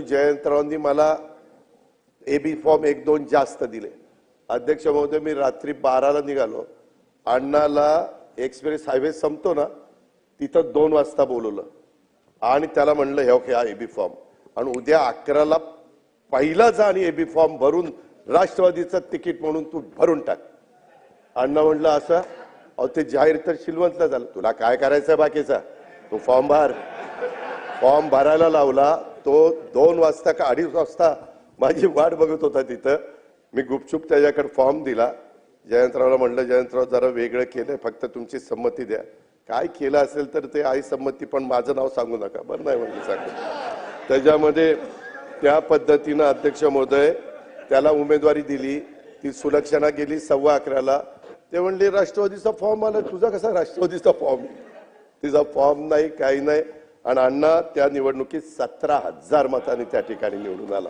जयंतरावांनी मला A B form एक दोन जास्त दिले. अध्यक्ष महोदय मी रात्री बाराला निघालो. अण्णाला एक्सप्रेस हायवे संपतो ना तिथं दोन वाजता बोलवलं. आणि त्याला म्हणलं हे ओके हा बी फॉर्म. आणि उद्या अकराला पहिला जा आणि ए बी फॉर्म भरून राष्ट्रवादीचं तिकीट म्हणून तू भरून टाक. अण्णा म्हणलं असं? अहो ते जाहीर तर शिलवंतला झालं. तुला काय करायचं बाकीचा? तू फॉर्म भर. फॉर्म भरायला लावला. तो दोन वाजता का अडीच वाजता माझी वाट बघत होता तिथं. मी गुपचूप त्याच्याकडे फॉर्म दिला. जयंतरावला म्हणलं जयंतराव जरा वेगळं केलंय. फक्त तुमची संमती द्या. काय केलं असेल तर ते आई संमती पण माझं नाव सांगू नका. बरं नाही म्हणजे सांगू. त्याच्यामध्ये त्या पद्धतीनं अध्यक्ष महोदय त्याला उमेदवारी दिली. ती सुलक्षणा गेली सव्वा अकराला. ते म्हणले राष्ट्रवादीचा फॉर्म आला. तुझा कसा राष्ट्रवादीचा फॉर्म तिचा फॉर्म नाही काही नाही. आणि अण्णा त्या निवडणुकीत सतरा हजार मतांनी त्या ठिकाणी निवडून आला.